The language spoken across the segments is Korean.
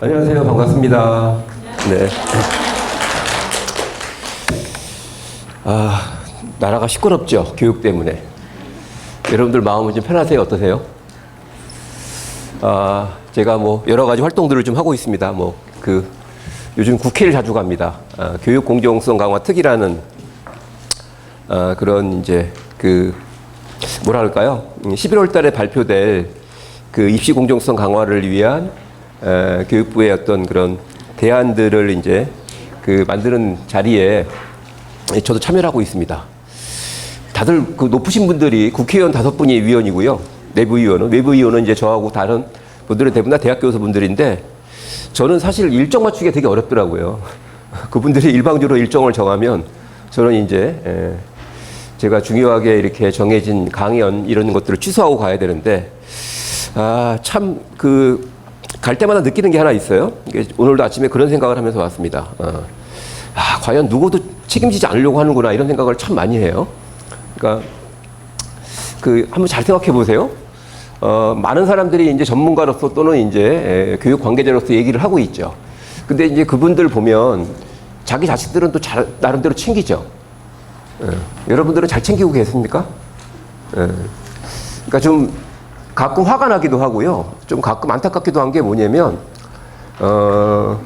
안녕하세요. 반갑습니다. 네. 아, 나라가 시끄럽죠. 교육 때문에. 여러분들 마음은 좀 편하세요? 어떠세요? 아, 제가 뭐 여러 가지 활동들을 좀 하고 있습니다. 뭐 그 요즘 국회를 자주 갑니다. 아, 교육 공정성 강화 특위라는 아, 그런 이제 그 뭐라 할까요? 11월 달에 발표될 그 입시 공정성 강화를 위한 에, 교육부의 어떤 그런 대안들을 이제 그 만드는 자리에 저도 참여를 하고 있습니다. 다들 그 높으신 분들이 국회의원 다섯 분이 위원이고요. 내부 위원은 외부 위원은 이제 저하고 다른 분들은 대부분 다 대학 교수 분들인데 저는 사실 일정 맞추기가 되게 어렵더라고요. 그분들이 일방적으로 일정을 정하면 저는 이제 에, 제가 중요하게 이렇게 정해진 강연 이런 것들을 취소하고 가야 되는데 아참그 갈 때마다 느끼는 게 하나 있어요. 오늘도 아침에 그런 생각을 하면서 왔습니다. 어. 아 과연 누구도 책임지지 않으려고 하는구나 이런 생각을 참 많이 해요. 그러니까 그 한번 잘 생각해 보세요. 어, 많은 사람들이 이제 전문가로서 또는 이제 에, 교육 관계자로서 얘기를 하고 있죠. 근데 이제 그분들 보면 자기 자식들은 또 잘, 나름대로 챙기죠. 예. 여러분들은 잘 챙기고 계십니까? 예. 그러니까 좀 가끔 화가 나기도 하고요. 좀 가끔 안타깝기도 한 게 뭐냐면, 어,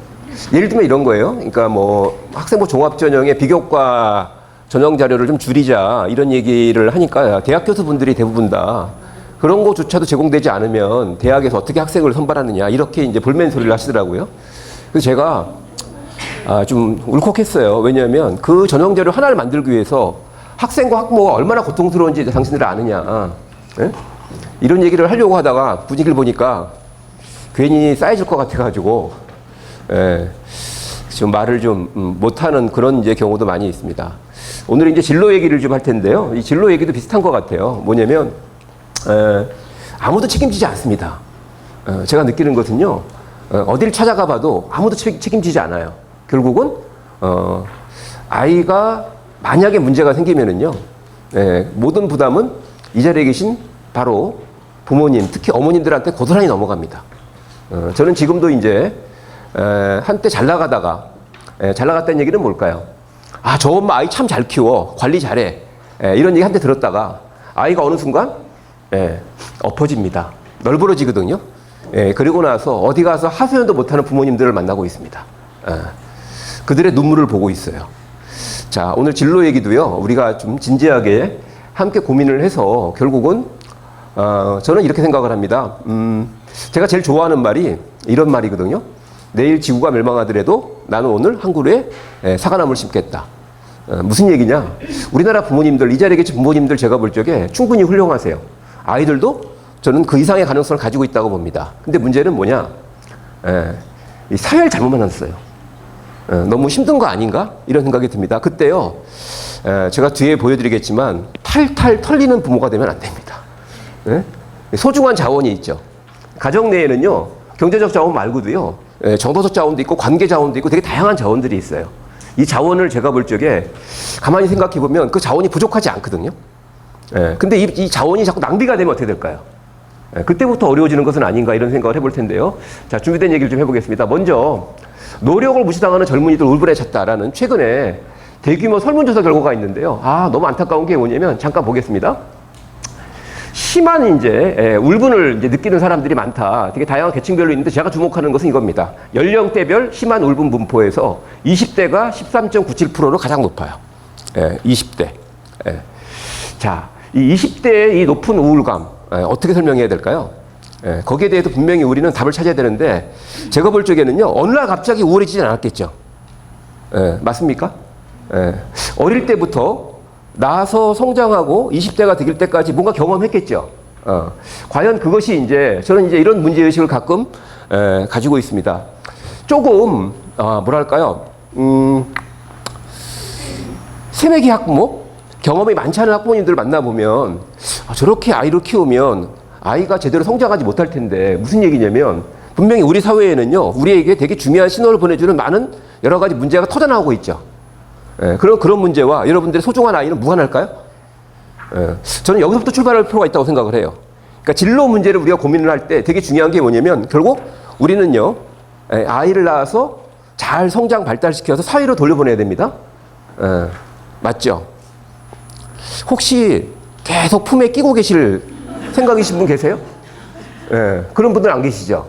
예를 들면 이런 거예요. 그러니까 뭐 학생부 종합전형의 비교과 전형 자료를 좀 줄이자 이런 얘기를 하니까 대학 교수분들이 대부분 다 그런 거조차도 제공되지 않으면 대학에서 어떻게 학생을 선발하느냐 이렇게 이제 볼멘 소리를 하시더라고요. 그래서 제가 아, 좀 울컥했어요. 왜냐하면 그 전형 자료 하나를 만들기 위해서 학생과 학부모가 얼마나 고통스러운지 당신들 아느냐. 예? 이런 얘기를 하려고 하다가 분위기를 보니까 괜히 쌓여질 것 같아가지고 예, 좀 말을 좀 음, 못하는 그런 이제 경우도 많이 있습니다. 오늘 이제 진로 얘기를 좀 할 텐데요. 이 진로 얘기도 비슷한 것 같아요. 뭐냐면 에, 아무도 책임지지 않습니다. 어, 제가 느끼는 것은요. 어, 어디를 찾아가 봐도 아무도 책, 책임지지 않아요. 결국은 어, 아이가 만약에 문제가 생기면은요. 예, 모든 부담은 이 자리에 계신 바로 부모님, 특히 어머님들한테 고스란히 넘어갑니다. 어, 저는 지금도 이제 에, 한때 잘 나가다가 에, 잘 나갔다는 얘기는 뭘까요? 아, 저 엄마 아이 참 잘 키워. 관리 잘해. 에, 이런 얘기 한때 들었다가 아이가 어느 순간 에, 엎어집니다. 널브러지거든요. 에, 그리고 나서 어디 가서 하소연도 못하는 부모님들을 만나고 있습니다. 에, 그들의 눈물을 보고 있어요. 자, 오늘 진로 얘기도요. 우리가 좀 진지하게 함께 고민을 해서 결국은 어, 저는 이렇게 생각을 합니다. 음, 제가 제일 좋아하는 말이 이런 말이거든요. 내일 지구가 멸망하더라도 나는 오늘 한 그루에 에, 사과나무를 심겠다. 어, 무슨 얘기냐? 우리나라 부모님들, 이 자리에 계신 부모님들 제가 볼 적에 충분히 훌륭하세요. 아이들도 저는 그 이상의 가능성을 가지고 있다고 봅니다. 근데 문제는 뭐냐? 에, 이 사회를 잘못 만났어요. 에, 너무 힘든 거 아닌가? 이런 생각이 듭니다. 그때요, 에, 제가 뒤에 보여드리겠지만 탈탈 털리는 부모가 되면 안 됩니다. 예? 소중한 자원이 있죠. 가정 내에는요, 경제적 자원 말고도요, 예, 정서적 자원도 있고 관계 자원도 있고 되게 다양한 자원들이 있어요. 이 자원을 제가 볼 적에 가만히 생각해 보면 그 자원이 부족하지 않거든요. 예, 근데 이, 이 자원이 자꾸 낭비가 되면 어떻게 될까요? 예, 그때부터 어려워지는 것은 아닌가 이런 생각을 해볼 텐데요. 자, 준비된 얘기를 좀 해보겠습니다. 먼저, 노력을 무시당하는 젊은이들 울분에 찼다라는 최근에 대규모 설문조사 결과가 있는데요. 아, 너무 안타까운 게 뭐냐면, 잠깐 보겠습니다. 심한 이제 예, 울분을 이제 느끼는 사람들이 많다. 되게 다양한 계층별로 있는데 제가 주목하는 것은 이겁니다. 연령대별 심한 울분 분포에서 20대가 13.97%로 가장 높아요. 예, 20대. 예. 자, 이 20대의 이 높은 우울감 예, 어떻게 설명해야 될까요? 예, 거기에 대해서 분명히 우리는 답을 찾아야 되는데 제가 볼 적에는요 어느 날 갑자기 우울해지진 않았겠죠. 예, 맞습니까? 예, 어릴 때부터 나서 성장하고 20대가 되길 때까지 뭔가 경험했겠죠. 어, 과연 그것이 이제 저는 이제 이런 문제 의식을 가끔 에, 가지고 있습니다. 조금 아, 뭐랄까요? 음, 새내기 학부모 경험이 많지 않은 학부모님들 만나보면 아, 저렇게 아이를 키우면 아이가 제대로 성장하지 못할 텐데 무슨 얘기냐면 분명히 우리 사회에는요 우리에게 되게 중요한 신호를 보내주는 많은 여러 가지 문제가 터져나오고 있죠. 예, 그런 그런 문제와 여러분들의 소중한 아이는 무관할까요? 예, 저는 여기서부터 출발할 필요가 있다고 생각을 해요. 그러니까 진로 문제를 우리가 고민을 할 때 되게 중요한 게 뭐냐면 결국 우리는요 예, 아이를 낳아서 잘 성장 발달시켜서 사회로 돌려보내야 됩니다. 예, 맞죠? 혹시 계속 품에 끼고 계실 생각이신 분 계세요? 예, 그런 분들 안 계시죠?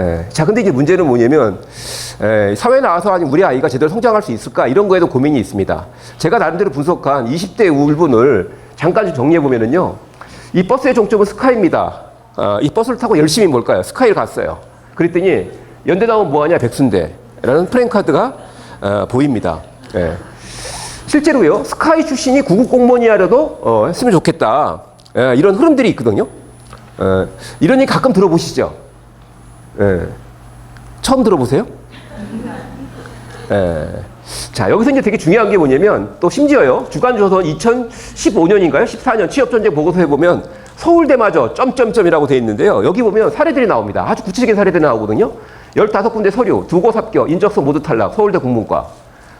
예, 자, 근데 이제 문제는 뭐냐면, 예, 사회에 나와서 아니 우리 아이가 제대로 성장할 수 있을까? 이런 거에도 고민이 있습니다. 제가 나름대로 분석한 20대 울분을 잠깐 좀 정리해 보면은요, 이 버스의 종점은 스카이입니다. 아, 이 버스를 타고 열심히 뭘까요? 스카이를 갔어요. 그랬더니 연대 나오면 뭐하냐? 백순대라는 프랭카드가 어, 보입니다. 예. 실제로요, 스카이 출신이 구급 공무원이라도 어, 했으면 좋겠다. 예, 이런 흐름들이 있거든요. 예, 이런 얘기 가끔 들어보시죠? 예. 처음 들어보세요? 예. 자, 여기서 이제 되게 중요한 게 뭐냐면 또 심지어요. 주간조선 2015년인가요? 14년 취업전쟁 보고서에 보면 서울대마저 점점점이라고 돼 있는데요. 여기 보면 사례들이 나옵니다. 아주 구체적인 사례들이 나오거든요. 15군데 서류, 두고 합격, 인적성 모두 탈락, 서울대 국문과.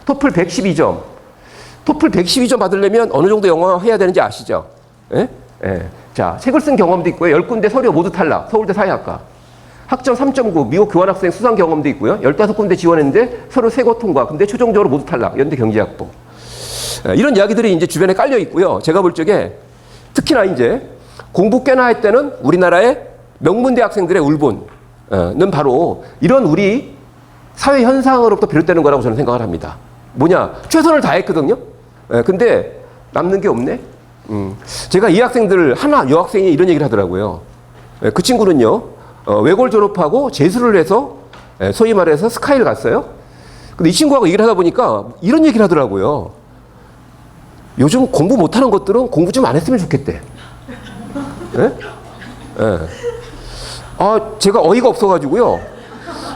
토플 112점. 토플 112점 받으려면 어느 정도 영어 해야 되는지 아시죠? 예? 예. 자, 책을 쓴 경험도 있고요. 10군데 서류 모두 탈락, 서울대 사회학과. 학점 3.9, 미국 교환학생 수상 경험도 있고요. 15군데 지원했는데 서로 세고 통과. 근데 최종적으로 모두 탈락. 연대 경제학부. 예, 이런 이야기들이 이제 주변에 깔려 있고요. 제가 볼 적에 특히나 이제 공부 꽤나 할 때는 우리나라의 명문대 학생들의 울분은 바로 이런 우리 사회 현상으로부터 비롯되는 거라고 저는 생각을 합니다. 뭐냐? 최선을 다했거든요. 예, 근데 남는 게 없네. 음, 제가 이 학생들 하나 여학생이 이런 얘기를 하더라고요. 예, 그 친구는요 어, 외고를 졸업하고 재수를 해서 예, 소위 말해서 스카이를 갔어요. 근데 이 친구하고 얘기를 하다 보니까 이런 얘기를 하더라고요. 요즘 공부 못하는 것들은 공부 좀 안 했으면 좋겠대. 예? 예. 아, 제가 어이가 없어가지고요.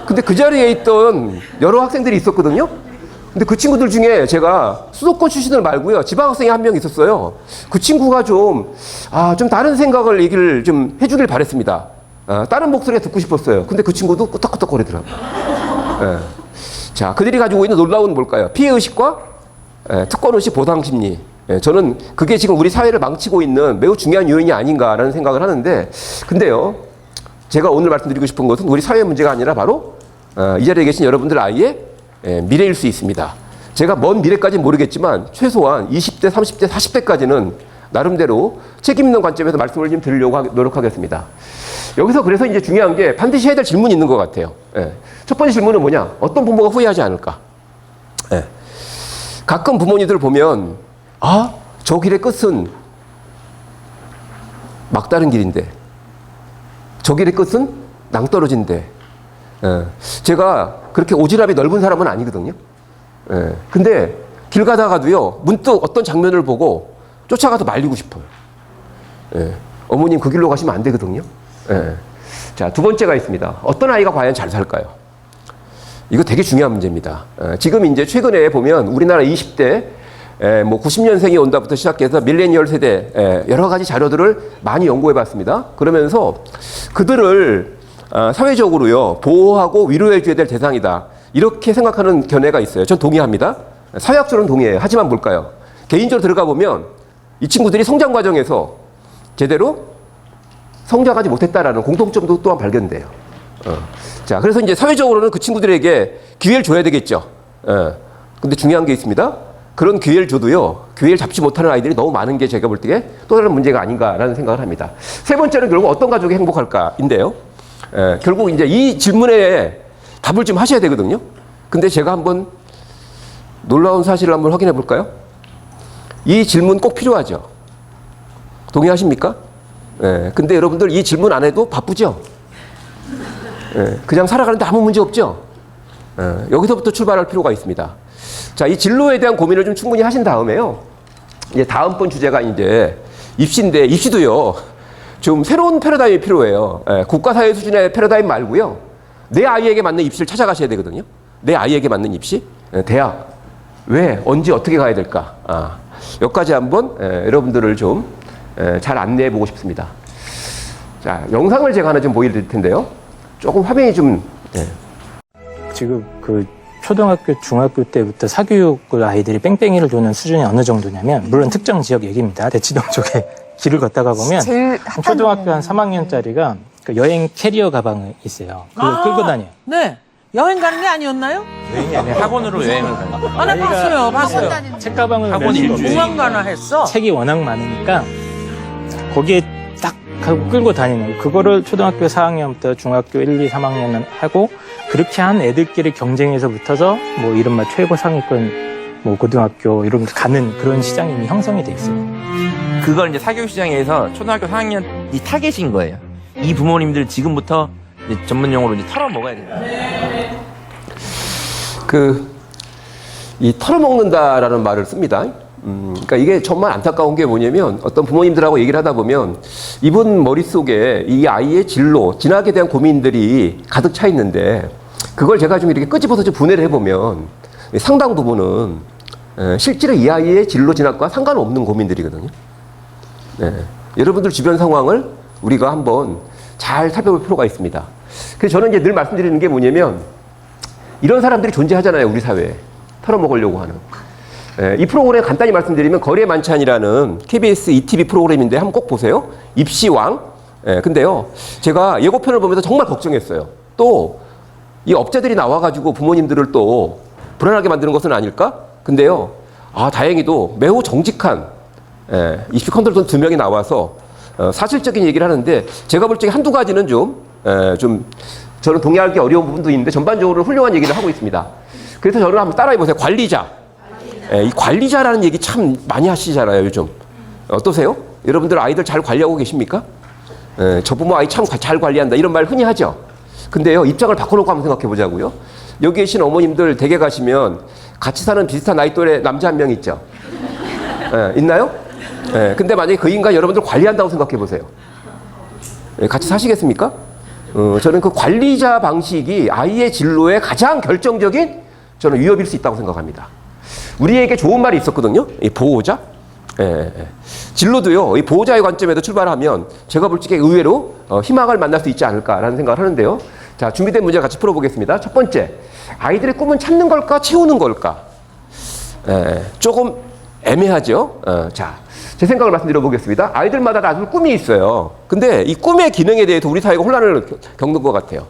근데 그 자리에 있던 여러 학생들이 있었거든요. 근데 그 친구들 중에 제가 수도권 출신을 말고요. 지방학생이 한 명 있었어요. 그 친구가 좀, 아, 좀 다른 생각을 얘기를 좀 해주길 바랬습니다. 아, 다른 목소리가 듣고 싶었어요. 근데 그 친구도 끄덕끄덕 거리더라고요. 예. 자, 그들이 가지고 있는 놀라운 뭘까요? 피해의식과 예, 특권의식 보상심리. 예, 저는 그게 지금 우리 사회를 망치고 있는 매우 중요한 요인이 아닌가라는 생각을 하는데, 근데요, 제가 오늘 말씀드리고 싶은 것은 우리 사회 문제가 아니라 바로 어, 이 자리에 계신 여러분들 아이의 예, 미래일 수 있습니다. 제가 먼 미래까지는 모르겠지만 최소한 20대, 30대, 40대까지는 나름대로 책임 있는 관점에서 말씀을 좀 드리려고 하- 노력하겠습니다. 여기서 그래서 이제 중요한 게 반드시 해야 될 질문이 있는 것 같아요. 예. 첫 번째 질문은 뭐냐? 어떤 부모가 후회하지 않을까? 예. 가끔 부모님들 보면 아, 저 길의 끝은 막다른 길인데 저 길의 끝은 낭떠러진데 예. 제가 그렇게 오지랖이 넓은 사람은 아니거든요. 예. 근데 길 가다가도요 문득 어떤 장면을 보고 쫓아가서 말리고 싶어요. 예. 어머님 그 길로 가시면 안 되거든요. 예. 자, 두 번째가 있습니다. 어떤 아이가 과연 잘 살까요? 이거 되게 중요한 문제입니다. 예, 지금 이제 최근에 보면 우리나라 20대 에, 뭐 90년생이 온다부터 시작해서 밀레니얼 세대 에, 여러 가지 자료들을 많이 연구해 봤습니다. 그러면서 그들을 아, 사회적으로요 보호하고 위로해 줘야 될 대상이다. 이렇게 생각하는 견해가 있어요. 전 동의합니다. 사회학적으로는 동의해요. 하지만 뭘까요? 개인적으로 들어가 보면 이 친구들이 성장 과정에서 제대로 성장하지 못했다라는 공통점도 또한 발견돼요. 어. 자, 그래서 이제 사회적으로는 그 친구들에게 기회를 줘야 되겠죠. 어. 근데 중요한 게 있습니다. 그런 기회를 줘도요, 기회를 잡지 못하는 아이들이 너무 많은 게 제가 볼 때에 또 다른 문제가 아닌가라는 생각을 합니다. 세 번째는 결국 어떤 가족이 행복할까인데요. 에, 결국 이제 이 질문에 답을 좀 하셔야 되거든요. 근데 제가 한번 놀라운 사실을 한번 확인해 볼까요? 이 질문 꼭 필요하죠. 동의하십니까? 예, 근데 여러분들 이 질문 안 해도 바쁘죠? 예, 그냥 살아가는데 아무 문제 없죠? 예, 여기서부터 출발할 필요가 있습니다. 자, 이 진로에 대한 고민을 좀 충분히 하신 다음에요. 이제 다음번 주제가 이제 입시인데, 입시도요, 좀 새로운 패러다임이 필요해요. 예, 국가사회 수준의 패러다임 말고요. 내 아이에게 맞는 입시를 찾아가셔야 되거든요. 내 아이에게 맞는 입시, 예, 대학. 왜, 언제, 어떻게 가야 될까? 아, 여기까지 한번 예, 여러분들을 좀 잘 안내해 보고 싶습니다. 자, 영상을 제가 하나 좀 보여드릴 텐데요. 조금 화면이 좀, 예. 지금 그 초등학교, 중학교 때부터 사교육을 아이들이 뺑뺑이를 도는 수준이 어느 정도냐면 물론 특정 지역 얘기입니다. 대치동 쪽에 길을 걷다가 보면 제일 한 초등학교 한 3학년짜리가 그 여행 캐리어 가방이 있어요. 그걸 끌고 다녀요. 네. 여행 가는 게 아니었나요? 여행이 아니라 학원으로 여행을 간 거. 아, 나 아이가 봤어요, 봤어요. 책가방을 학원 일주일. 공항 가나 했어. 책이 워낙 많으니까 거기에 딱 하고 끌고 다니는. 그거를 초등학교 4학년 부터 중학교 1, 2, 3학년은 하고 그렇게 한 애들끼리 경쟁에서 붙어서 뭐 이른바 최고 상위권 뭐 고등학교 이런 데 가는 그런 시장이 이미 형성이 돼 있어요. 그걸 이제 사교육 시장에서 초등학교 4학년이 타겟인 거예요. 이 부모님들 지금부터 이제 전문 용어로 이제 털어 먹어야 된다. 그, 이 털어먹는다라는 말을 씁니다. 음, 그러니까 이게 정말 안타까운 게 뭐냐면 어떤 부모님들하고 얘기를 하다 보면 이분 머릿속에 이 아이의 진로, 진학에 대한 고민들이 가득 차 있는데 그걸 제가 좀 이렇게 끄집어서 좀 분해를 해보면 상당 부분은 에, 실제로 이 아이의 진로 진학과 상관없는 고민들이거든요. 네. 여러분들 주변 상황을 우리가 한번 잘 살펴볼 필요가 있습니다. 그래서 저는 이제 늘 말씀드리는 게 뭐냐면 이런 사람들이 존재하잖아요, 우리 사회에. 털어먹으려고 하는. 예, 이 프로그램 간단히 말씀드리면 거리의 만찬이라는 KBS ETV 프로그램인데 한번 꼭 보세요. 입시왕. 예, 근데요, 제가 예고편을 보면서 정말 걱정했어요. 또, 이 업자들이 나와가지고 부모님들을 또 불안하게 만드는 것은 아닐까? 근데요, 아, 다행히도 매우 정직한 예, 입시 컨설턴트 두 명이 나와서 어, 사실적인 얘기를 하는데 제가 볼 적에 한두 가지는 좀, 에, 좀 저는 동의하기 어려운 부분도 있는데 전반적으로 훌륭한 얘기를 하고 있습니다. 그래서 저는 한번 따라해 보세요. 관리자. 에, 이 관리자라는 얘기 참 많이 하시잖아요, 요즘. 어떠세요? 여러분들 아이들 잘 관리하고 계십니까? 에, 저 부모 아이 참 잘 관리한다. 이런 말 흔히 하죠. 근데요, 입장을 바꿔놓고 한번 생각해 보자고요. 여기 계신 어머님들 댁에 가시면 같이 사는 비슷한 나이 또래 남자 한 명 있죠. 예, 있나요? 예, 근데 만약에 그 인간 여러분들 관리한다고 생각해 보세요. 예, 같이 사시겠습니까? 어, 저는 그 관리자 방식이 아이의 진로에 가장 결정적인 저는 위협일 수 있다고 생각합니다. 우리에게 좋은 말이 있었거든요. 이 보호자. 예, 예. 진로도요, 이 보호자의 관점에서 출발하면 제가 볼 적에 의외로 어, 희망을 만날 수 있지 않을까라는 생각을 하는데요. 자, 준비된 문제 같이 풀어보겠습니다. 첫 번째, 아이들의 꿈은 찾는 걸까, 채우는 걸까? 예, 조금 애매하죠. 어, 자, 제 생각을 말씀드려 보겠습니다. 아이들마다 다들 꿈이 있어요. 근데 이 꿈의 기능에 대해서 우리 사회가 혼란을 겨- 겪는 것 같아요.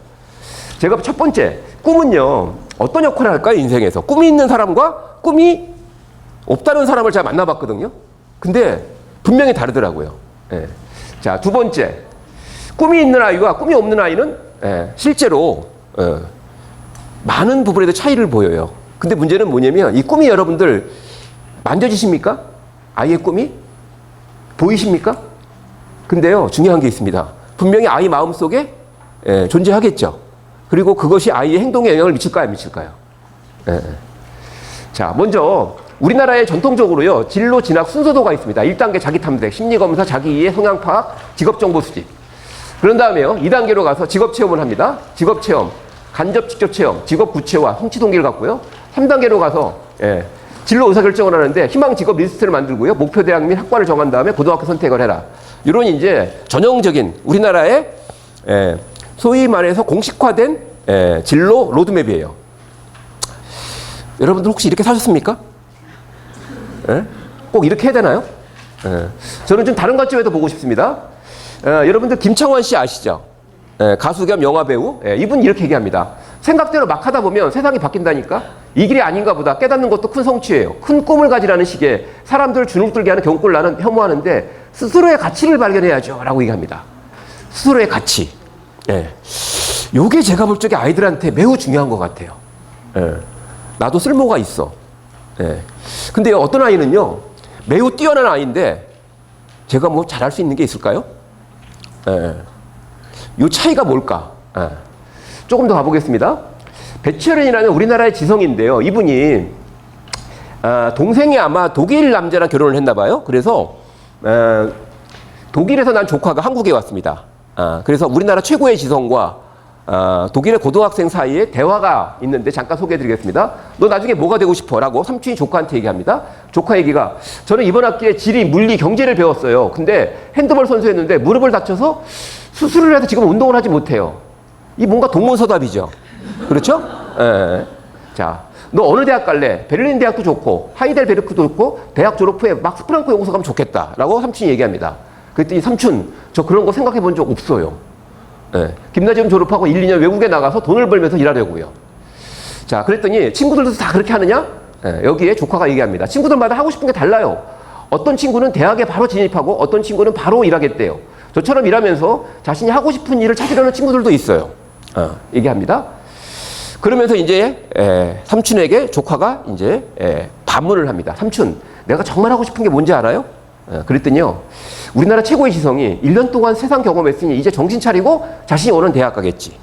제가 첫 번째, 꿈은요, 어떤 역할을 할까요, 인생에서? 꿈이 있는 사람과 꿈이 없다는 사람을 제가 만나봤거든요. 근데 분명히 다르더라고요. 예. 자, 두 번째, 꿈이 있는 아이와 꿈이 없는 아이는 예, 실제로 어, 많은 부분에도 차이를 보여요. 근데 문제는 뭐냐면 이 꿈이 여러분들 만져지십니까? 아이의 꿈이? 보이십니까? 근데요, 중요한 게 있습니다. 분명히 아이 마음 속에 예, 존재하겠죠. 그리고 그것이 아이의 행동에 영향을 미칠까요, 안 미칠까요? 예. 자, 먼저 우리나라에 전통적으로요, 진로 진학 순서도가 있습니다. 1단계 자기 탐색, 심리 검사, 자기 이해, 성향 파악, 직업 정보 수집. 그런 다음에요, 2단계로 가서 직업 체험을 합니다. 직업 체험, 간접 직접 체험, 직업 구체화, 성취 동기를 갖고요. 3단계로 가서 예, 진로 의사 결정을 하는데 희망 직업 리스트를 만들고요. 목표 대학 및 학과를 정한 다음에 고등학교 선택을 해라. 이런 이제 전형적인 우리나라의 예, 소위 말해서 공식화된 예, 진로 로드맵이에요. 여러분들 혹시 이렇게 사셨습니까? 예? 꼭 이렇게 해야 되나요? 예. 저는 좀 다른 관점에서 보고 싶습니다. 예, 여러분들 김창완 씨 아시죠? 예, 가수 겸 영화 배우. 예, 이분 이렇게 얘기합니다. 생각대로 막 하다 보면 세상이 바뀐다니까? 이 길이 아닌가 보다. 깨닫는 것도 큰 성취예요. 큰 꿈을 가지라는 식의 사람들을 주눅들게 하는 경고를 나는 혐오하는데 스스로의 가치를 발견해야죠. 라고 얘기합니다. 스스로의 가치. 예. 요게 제가 볼 적에 아이들한테 매우 중요한 것 같아요. 예. 나도 쓸모가 있어. 예. 근데 어떤 아이는요, 매우 뛰어난 아이인데, 제가 뭐 잘할 수 있는 게 있을까요? 예. 요 차이가 뭘까? 예. 조금 더 가보겠습니다. 배철현이라는 우리나라의 지성인데요. 이분이, 아, 동생이 아마 독일 남자랑 결혼을 했나 봐요. 그래서, 어, 독일에서 난 조카가 한국에 왔습니다. 아, 그래서 우리나라 최고의 지성과 아, 독일의 고등학생 사이에 대화가 있는데 잠깐 소개해드리겠습니다. 너 나중에 뭐가 되고 싶어? 라고 삼촌이 조카한테 얘기합니다. 조카 얘기가 저는 이번 학기에 지리, 물리, 경제를 배웠어요. 근데 핸드볼 선수였는데 무릎을 다쳐서 수술을 해서 지금 운동을 하지 못해요. 이 뭔가 동문서답이죠. 그렇죠? 예. 자, 너 어느 대학 갈래? 베를린 대학도 좋고 하이델베르크도 좋고 대학 졸업 후에 막스 프랑크 연구소 가면 좋겠다라고 삼촌이 얘기합니다. 그랬더니 삼촌 저 그런 거 생각해 본 적 없어요. 예. 김나지움 졸업하고 1, 2년 외국에 나가서 돈을 벌면서 일하려고요. 자, 그랬더니 친구들도 다 그렇게 하느냐? 예, 여기에 조카가 얘기합니다. 친구들마다 하고 싶은 게 달라요. 어떤 친구는 대학에 바로 진입하고 어떤 친구는 바로 일하겠대요. 저처럼 일하면서 자신이 하고 싶은 일을 찾으려는 친구들도 있어요. 어, 얘기합니다. 그러면서 이제 에, 삼촌에게 조카가 이제 에, 반문을 합니다. 삼촌, 내가 정말 하고 싶은 게 뭔지 알아요? 에, 그랬더니요. 우리나라 최고의 지성이 1년 동안 세상 경험했으니 이제 정신 차리고 자신이 원하는 대학 가겠지.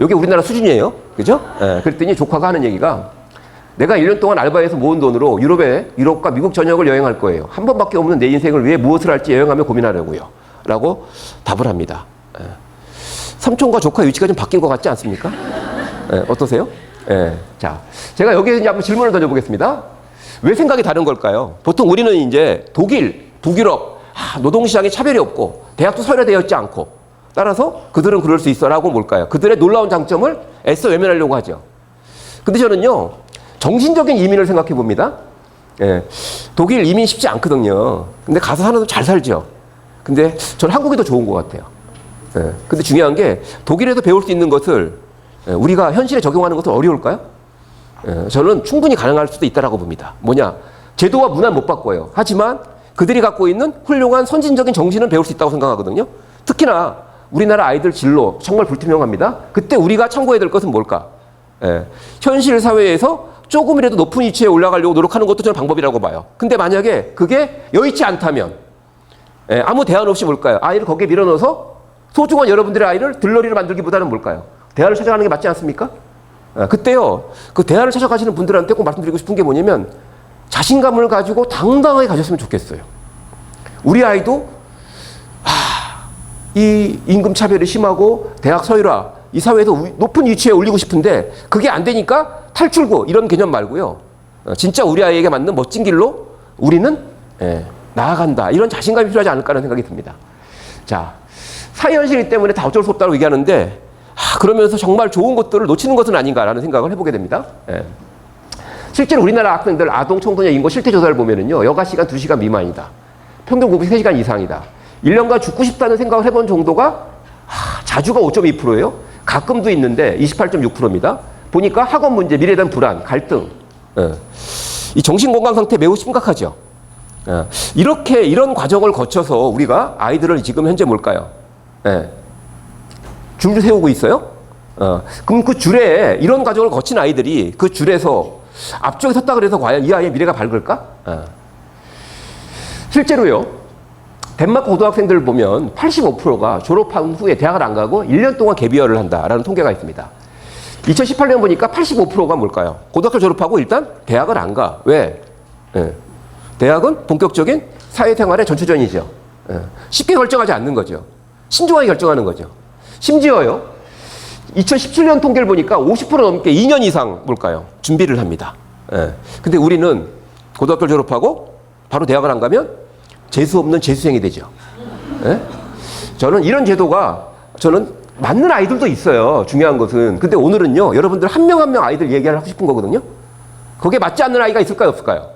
이게 우리나라 수준이에요. 그죠? 에, 그랬더니 조카가 하는 얘기가 내가 1년 동안 알바해서 모은 돈으로 유럽에 유럽과 미국 전역을 여행할 거예요. 한 번밖에 없는 내 인생을 위해 무엇을 할지 여행하며 고민하려고요. 라고 답을 합니다. 에. 삼촌과 조카 위치가 좀 바뀐 것 같지 않습니까? 예, 어떠세요? 예, 자, 제가 여기에 이제 한번 질문을 던져보겠습니다. 왜 생각이 다른 걸까요? 보통 우리는 이제 독일, 북유럽, 아, 노동시장에 차별이 없고, 대학도 서열화되어 있지 않고, 따라서 그들은 그럴 수 있어라고 뭘까요? 그들의 놀라운 장점을 애써 외면하려고 하죠. 근데 저는요, 정신적인 이민을 생각해 봅니다. 예, 독일 이민 쉽지 않거든요. 근데 가서 사는 잘 살죠. 근데 저는 한국이 더 좋은 것 같아요. 예, 근데 중요한 게 독일에서 배울 수 있는 것을 예, 우리가 현실에 적용하는 것은 어려울까요? 예, 저는 충분히 가능할 수도 있다라고 봅니다. 뭐냐? 제도와 문화는 못 바꿔요. 하지만 그들이 갖고 있는 훌륭한 선진적인 정신은 배울 수 있다고 생각하거든요. 특히나 우리나라 아이들 진로 정말 불투명합니다. 그때 우리가 참고해야 될 것은 뭘까? 예, 현실 사회에서 조금이라도 높은 위치에 올라가려고 노력하는 것도 저는 방법이라고 봐요. 근데 만약에 그게 여의치 않다면 예, 아무 대안 없이 뭘까요? 아이를 거기에 밀어넣어서 소중한 여러분들의 아이를 들러리를 만들기보다는 뭘까요? 대안을 찾아가는 게 맞지 않습니까? 아, 그때요, 그 대안을 찾아가시는 분들한테 꼭 말씀드리고 싶은 게 뭐냐면 자신감을 가지고 당당하게 가졌으면 좋겠어요. 우리 아이도 하, 이 임금 차별이 심하고 대학 서열화 이 사회에서 우- 높은 위치에 올리고 싶은데 그게 안 되니까 탈출구 이런 개념 말고요. 어, 진짜 우리 아이에게 맞는 멋진 길로 우리는 예, 나아간다 이런 자신감이 필요하지 않을까라는 생각이 듭니다. 자, 사회 현실 때문에 다 어쩔 수 없다고 얘기하는데 아, 그러면서 정말 좋은 것들을 놓치는 것은 아닌가라는 생각을 해보게 됩니다. 예. 실제로 우리나라 학생들 아동 청소년 인구 실태 조사를 보면은요 여가 시간 2시간 미만이다. 평균 공부 3시간 이상이다. 1년간 죽고 싶다는 생각을 해본 정도가 하, 자주가 5.2%예요. 가끔도 있는데 28.6%입니다. 보니까 학업 문제, 미래에 대한 불안, 갈등. 예. 이 정신 건강 상태 매우 심각하죠. 예. 이렇게 이런 과정을 거쳐서 우리가 아이들을 지금 현재 뭘까요? 예. 줄을 세우고 있어요. 어, 그럼 그 줄에 이런 과정을 거친 아이들이 그 줄에서 앞쪽에 섰다 그래서 과연 이 아이의 미래가 밝을까? 어. 실제로요. 덴마크 고등학생들 보면 85%가 졸업한 후에 대학을 안 가고 1년 동안 갭이어를 한다라는 통계가 있습니다. 2018년 보니까 85%가 뭘까요? 고등학교 졸업하고 일단 대학을 안 가. 왜? 예. 대학은 본격적인 사회생활의 전초전이죠. 예. 쉽게 결정하지 않는 거죠. 신중하게 결정하는 거죠. 심지어요. 2017년 통계를 보니까 50% 넘게 2년 이상 뭘까요? 준비를 합니다. 예. 근데 우리는 고등학교 졸업하고 바로 대학을 안 가면 재수 없는 재수생이 되죠. 예? 저는 이런 제도가 저는 맞는 아이들도 있어요. 중요한 것은. 근데 오늘은요, 여러분들 한 명 한 명 아이들 얘기를 하고 싶은 거거든요. 거기에 맞지 않는 아이가 있을까요, 없을까요?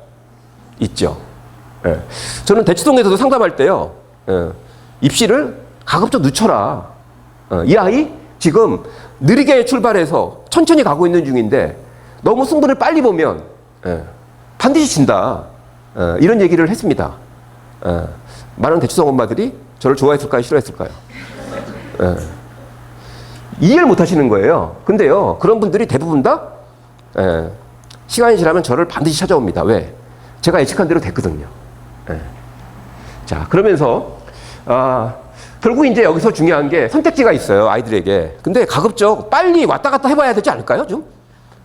있죠. 예. 저는 대치동에서도 상담할 때요, 예. 입시를 가급적 늦춰라. 어, 이 아이 지금 느리게 출발해서 천천히 가고 있는 중인데 너무 승부를 빨리 보면 예, 반드시 진다. 어, 이런 얘기를 했습니다. 어, 많은 대치동 엄마들이 저를 좋아했을까요? 싫어했을까요? 예. 이해를 못 하시는 거예요. 근데요, 그런 분들이 대부분 다 예, 시간이 지나면 저를 반드시 찾아옵니다. 왜? 제가 예측한 대로 됐거든요. 예. 자, 그러면서, 아, 결국 이제 여기서 중요한 게 선택지가 있어요, 아이들에게. 근데 가급적 빨리 왔다 갔다 해봐야 되지 않을까요, 좀?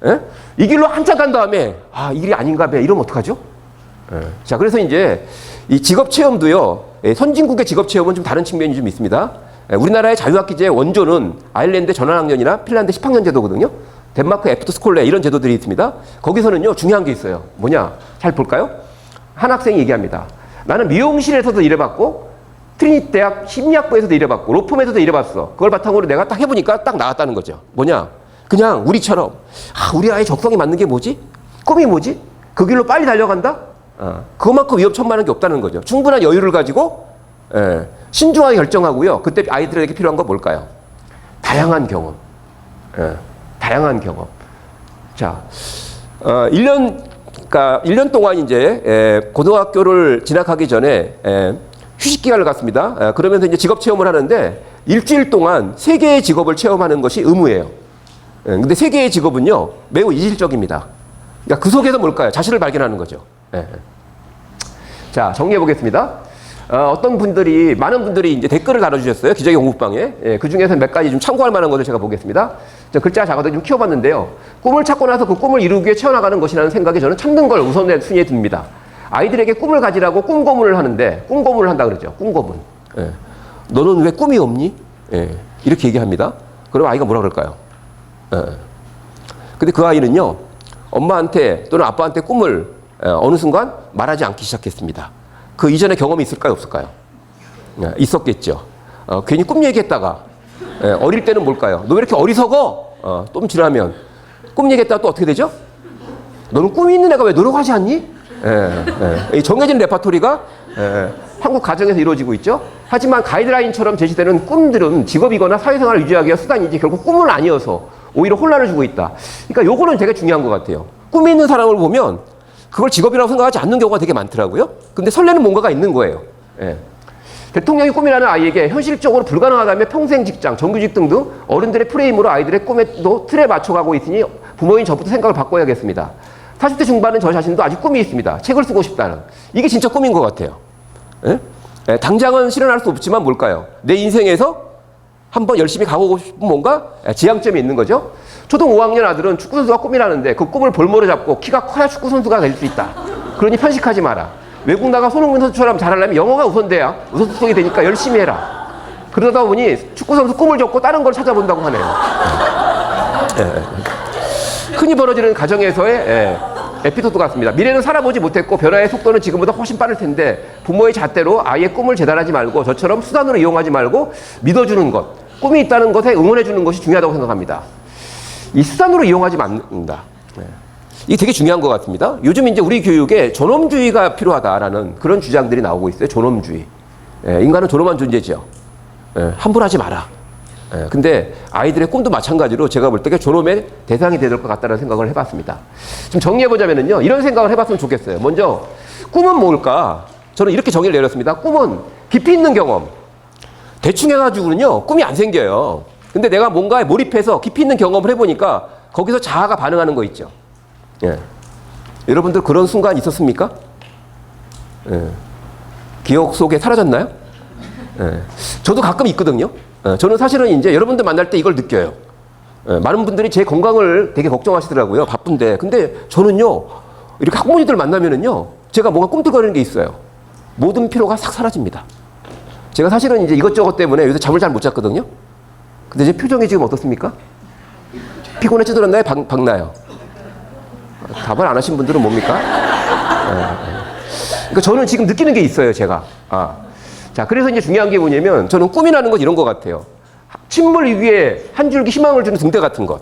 예? 이 길로 한참 간 다음에, 아, 이 길이 아닌가 봐. 이러면 어떡하죠? 예. 자, 그래서 이제 이 직업 체험도요, 예, 선진국의 직업 체험은 좀 다른 측면이 좀 있습니다. 예, 우리나라의 자유학기제 원조는 아일랜드 전환학년이나 핀란드 10학년 제도거든요. 덴마크 애프터 스콜레 이런 제도들이 있습니다. 거기서는요, 중요한 게 있어요. 뭐냐? 잘 볼까요? 한 학생이 얘기합니다. 나는 미용실에서도 일해봤고, 트리니티 대학 심리학부에서도 일해봤고, 로펌에서도 일해봤어. 그걸 바탕으로 내가 딱 해보니까 딱 나왔다는 거죠. 뭐냐? 그냥 우리처럼, 아, 우리 아이 적성이 맞는 게 뭐지? 꿈이 뭐지? 그 길로 빨리 달려간다? 어, 그만큼 위협천만한 게 없다는 거죠. 충분한 여유를 가지고 예, 신중하게 결정하고요. 그때 아이들에게 필요한 건 뭘까요? 다양한 경험. 예, 다양한 경험. 자, 어, 1년, 그러니까 1년 동안 이제 에, 고등학교를 진학하기 전에 에, 휴식 기간을 갖습니다. 에, 그러면서 이제 직업 체험을 하는데 일주일 동안 세 개의 직업을 체험하는 것이 의무예요. 예, 근데 세 개의 직업은요 매우 이질적입니다. 그러니까 그 속에서 뭘까요? 자신을 발견하는 거죠. 예. 자 정리해 보겠습니다. 어, 떤 분들이 많은 분들이 이제 댓글을 달아주셨어요 기적의 공부방에 예, 그 중에서 몇 가지 좀 참고할 만한 것을 제가 보겠습니다. 저 글자 작아도 좀 키워봤는데요. 꿈을 찾고 나서 그 꿈을 이루기 위해 채워나가는 것이라는 생각이 저는 찾는 걸 우선의 순위에 둡니다. 아이들에게 꿈을 가지라고 꿈 고문을 하는데 꿈 고문을 한다 그러죠. 꿈 고문. 예. 너는 왜 꿈이 없니? 예. 이렇게 얘기합니다. 그럼 아이가 뭐라 그럴까요? 예. 근데 그 아이는요, 엄마한테 또는 아빠한테 꿈을 예, 어느 순간 말하지 않기 시작했습니다. 그 이전에 경험이 있을까요, 없을까요? 예, 있었겠죠. 어, 괜히 꿈 얘기했다가 예, 어릴 때는 뭘까요? 너 왜 이렇게 어리석어? 어, 좀 지나면 꿈 얘기했다가 또 어떻게 되죠? 너는 꿈이 있는 애가 왜 노력하지 않니? 예, 예. 이 정해진 레파토리가 예, 한국 가정에서 이루어지고 있죠. 하지만 가이드라인처럼 제시되는 꿈들은 직업이거나 사회생활을 유지하기 위한 수단이지 결국 꿈은 아니어서 오히려 혼란을 주고 있다. 그러니까 요거는 되게 중요한 것 같아요. 꿈이 있는 사람을 보면 그걸 직업이라고 생각하지 않는 경우가 되게 많더라고요. 근데 설레는 뭔가가 있는 거예요. 예. 대통령이 꿈이라는 아이에게 현실적으로 불가능하다며 평생 직장, 정규직 등등 어른들의 프레임으로 아이들의 꿈에도 틀에 맞춰가고 있으니 부모인 저부터 생각을 바꿔야겠습니다. 40대 중반은 저 자신도 아직 꿈이 있습니다. 책을 쓰고 싶다는. 이게 진짜 꿈인 것 같아요. 예? 예, 당장은 실현할 수 없지만 뭘까요? 내 인생에서 한번 열심히 가보고 싶은 뭔가 예, 지향점이 있는 거죠. 초등 5학년 아들은 축구 선수가 꿈이라는데 그 꿈을 볼모로 잡고 키가 커야 축구 선수가 될 수 있다. 그러니 편식하지 마라. 외국 나가 손흥민 선수처럼 잘하려면 영어가 우선돼야 우선수속이 되니까 열심히 해라. 그러다 보니 축구 선수 꿈을 접고 다른 걸 찾아본다고 하네요. 예, 예. 흔히 벌어지는 가정에서의 예, 에피소드 같습니다. 미래는 살아보지 못했고 변화의 속도는 지금보다 훨씬 빠를 텐데 부모의 잣대로 아이의 꿈을 재단하지 말고 저처럼 수단으로 이용하지 말고 믿어주는 것, 꿈이 있다는 것에 응원해주는 것이 중요하다고 생각합니다. 이 수단으로 이용하지 않는다. 네. 이게 되게 중요한 것 같습니다. 요즘 이제 우리 교육에 존엄주의가 필요하다라는 그런 주장들이 나오고 있어요. 존엄주의. 예, 인간은 존엄한 존재죠. 예, 함부로 하지 마라. 예, 근데 아이들의 꿈도 마찬가지로 제가 볼때 존엄의 대상이 되야 될 것 같다는 생각을 해봤습니다. 좀 정리해보자면요. 이런 생각을 해봤으면 좋겠어요. 먼저, 꿈은 뭘까? 저는 이렇게 정의를 내렸습니다. 꿈은 깊이 있는 경험. 대충 해가지고는요, 꿈이 안 생겨요. 근데 내가 뭔가에 몰입해서 깊이 있는 경험을 해보니까 거기서 자아가 반응하는 거 있죠. 예. 여러분들 그런 순간 있었습니까? 예. 기억 속에 사라졌나요? 예. 저도 가끔 있거든요. 예. 저는 사실은 이제 여러분들 만날 때 이걸 느껴요. 예. 많은 분들이 제 건강을 되게 걱정하시더라고요. 바쁜데. 근데 저는요, 이렇게 학부모님들 만나면은요, 제가 뭔가 꿈틀거리는 게 있어요. 모든 피로가 싹 사라집니다. 제가 사실은 이제 이것저것 때문에 요새 잠을 잘 못 잤거든요. 근데 제 표정이 지금 어떻습니까? 피곤해 찌들었나요? 박, 박나요? 답을 안 하신 분들은 뭡니까? 예, 예. 그러니까 저는 지금 느끼는 게 있어요, 제가. 아. 자, 그래서 이제 중요한 게 뭐냐면 저는 꿈이라는 건 이런 것 같아요. 침물 위에 한 줄기 희망을 주는 등대 같은 것.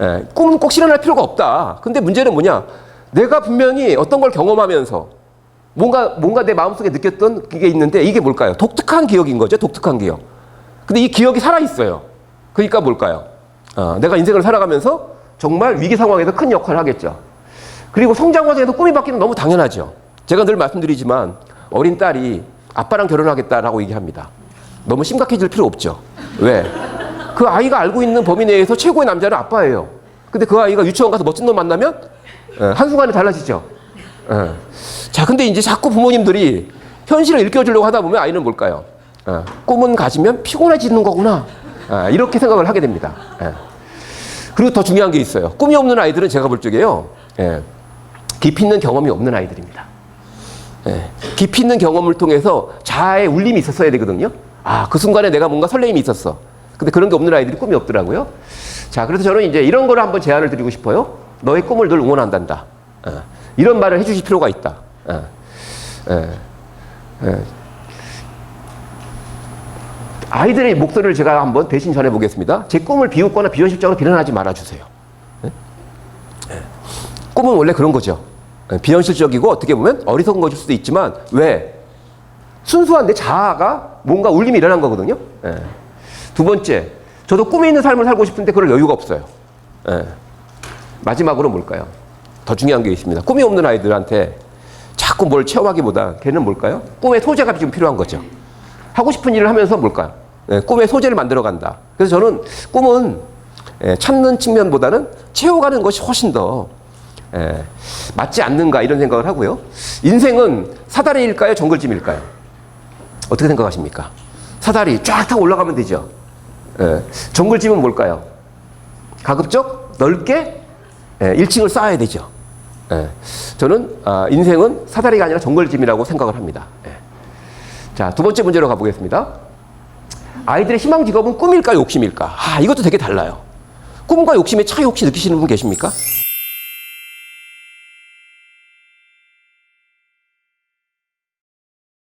예, 꿈은 꼭 실현할 필요가 없다. 근데 문제는 뭐냐? 내가 분명히 어떤 걸 경험하면서 뭔가, 뭔가 내 마음속에 느꼈던 그게 있는데 이게 뭘까요? 독특한 기억인 거죠, 독특한 기억. 근데 이 기억이 살아 있어요. 그러니까 뭘까요? 어, 내가 인생을 살아가면서 정말 위기 상황에서 큰 역할을 하겠죠. 그리고 성장 과정에서 꿈이 바뀌는 건 너무 당연하죠. 제가 늘 말씀드리지만 어린 딸이 아빠랑 결혼하겠다라고 얘기합니다. 너무 심각해질 필요 없죠. 왜? 그 아이가 알고 있는 범위 내에서 최고의 남자는 아빠예요. 근데 그 아이가 유치원 가서 멋진 놈 만나면 예, 한순간에 달라지죠. 예. 자, 근데 이제 자꾸 부모님들이 현실을 일깨워주려고 하다 보면 아이는 뭘까요? 예, 꿈은 가지면 피곤해지는 거구나. 예, 이렇게 생각을 하게 됩니다. 예. 그리고 더 중요한 게 있어요. 꿈이 없는 아이들은 제가 볼 적에요. 예, 깊이 있는 경험이 없는 아이들입니다. 예, 깊이 있는 경험을 통해서 자아의 울림이 있었어야 되거든요. 아, 그 순간에 내가 뭔가 설레임이 있었어. 근데 그런 게 없는 아이들이 꿈이 없더라고요. 자, 그래서 저는 이제 이런 거를 한번 제안을 드리고 싶어요. 너의 꿈을 늘 응원한단다. 어, 이런 말을 해주실 필요가 있다. 어, 예, 예. 아이들의 목소리를 제가 한번 대신 전해보겠습니다. 제 꿈을 비웃거나 비현실적으로 비난하지 말아주세요. 예? 예. 꿈은 원래 그런 거죠. 예, 비현실적이고 어떻게 보면 어리석은 것일 수도 있지만 왜? 순수한 내 자아가 뭔가 울림이 일어난 거거든요. 예. 두 번째, 저도 꿈이 있는 삶을 살고 싶은데 그럴 여유가 없어요. 예. 마지막으로 뭘까요? 더 중요한 게 있습니다. 꿈이 없는 아이들한테 자꾸 뭘 체험하기보다 걔는 뭘까요? 꿈의 소재가 좀 필요한 거죠. 하고 싶은 일을 하면서 뭘까요? 예, 꿈의 소재를 만들어 간다. 그래서 저는 꿈은 예, 찾는 측면보다는 채워가는 것이 훨씬 더 예, 맞지 않는가 이런 생각을 하고요. 인생은 사다리일까요? 정글짐일까요? 어떻게 생각하십니까? 사다리 쫙 타고 올라가면 되죠. 예, 정글짐은 뭘까요? 가급적 넓게 예, 1층을 쌓아야 되죠. 예, 저는 아, 인생은 사다리가 아니라 정글짐이라고 생각을 합니다. 예. 자, 두 번째 문제로 가보겠습니다. 아이들의 희망 직업은 꿈일까 욕심일까? 아, 이것도 되게 달라요. 꿈과 욕심의 차이 혹시 느끼시는 분 계십니까?